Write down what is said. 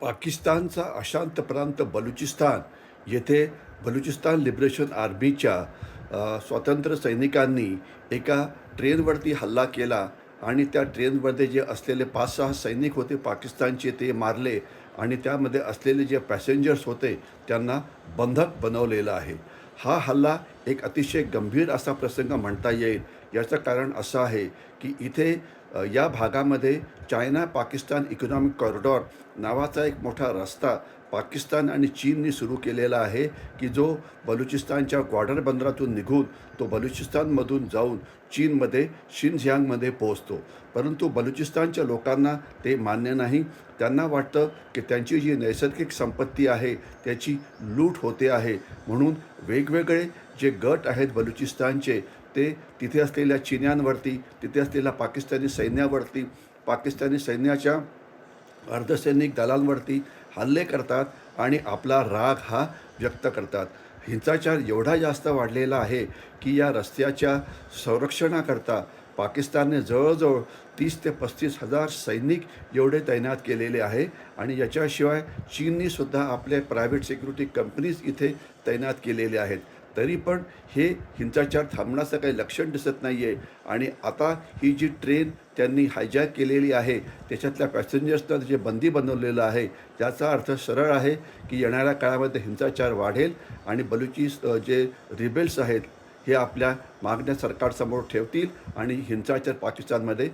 पाकिस्तानचा अशांत प्रांत बलुचिस्तान. येथे बलुचिस्तान लिबरेशन आर्मीच्या स्वातंत्र्य सैनिकांनी एका ट्रेनवरती हल्ला केला आणि त्या ट्रेनमध्ये जे असलेले पाच सहा सैनिक होते पाकिस्तानचे ते मारले आणि त्यामध्ये असलेले जे पॅसेंजर्स होते त्यांना बंधक बनवलेलं आहे. हा हल्ला एक अतिशय गंभीर असा प्रसंग म्हणता येईल. याचं कारण असं आहे की इथे या भागामध्ये चायना पाकिस्तान इकॉनॉमिक कॉरिडॉर नावाचा एक मोठा रस्ता पाकिस्तान आणि चीननी सुरू केलेला आहे की जो बलुचिस्तानच्या ग्वाडर बंदरातून निघून तो बलुचिस्तानमधून जाऊन चीनमध्ये शिनझियांगमध्ये पोहोचतो. परंतु बलुचिस्तानच्या लोकांना ते मान्य नाही. त्यांना वाटतं की त्यांची जी नैसर्गिक संपत्ती आहे त्याची लूट होते आहे. म्हणून वेगवेगळे जे गट आहेत बलुचिस्तानचे ते तिथे असलेल्या चिन्यांवरती तिथे असलेल्या पाकिस्तानी सैन्यावरती पाकिस्तानी सैन्याच्या अर्धसैनिक दलांवरती हल्ले करतात आणि आपला राग हा व्यक्त करतात. हिंसाचार एवढा जास्त वाढलेला आहे की या रस्त्याच्या संरक्षणाकरता पाकिस्तानने जवळजवळ तीस ते पस्तीस हजार सैनिक एवढे तैनात केलेले आहे आणि याच्याशिवाय चीननीसुद्धा आपले प्रायव्हेट सिक्युरिटी कंपनीज इथे तैनात केलेले आहेत. तरी पण हे हिंसाचार थांबण्याचं काही लक्षण दिसत नाही आहे आणि आता ही जी ट्रेन त्यांनी हायजॅक केलेली आहे त्याच्यातल्या पॅसेंजर्सना जे बंदी बनवलेलं आहे त्याचा अर्थ सरळ आहे की येणाऱ्या काळामध्ये हिंसाचार वाढेल आणि बलुची जे रिबेल्स आहेत हे आपल्या मागण्या सरकारसमोर ठेवतील आणि हिंसाचार पाकिस्तानमध्ये